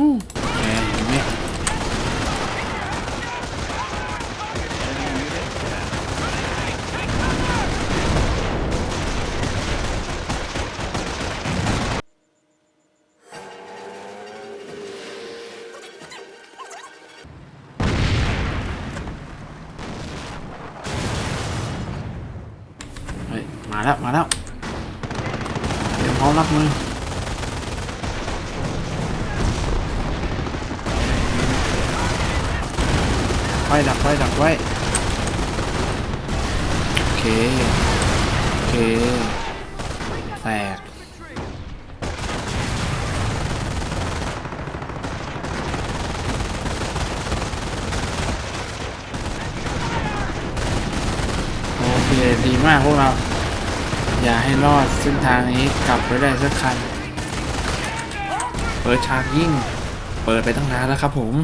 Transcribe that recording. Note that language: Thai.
Ooh. Mà đâu, mà đâu, điểm khó lắm luôn ไว้ดักไว้ดักไว้โอเคโอเคแตกโอเคดีมากพวกเรา อย่าให้รอดเส้นทางนี้กลับไปได้สักคัน เปิดฉากยิ่ง เปิดไปตั้งนานแล้วครับผม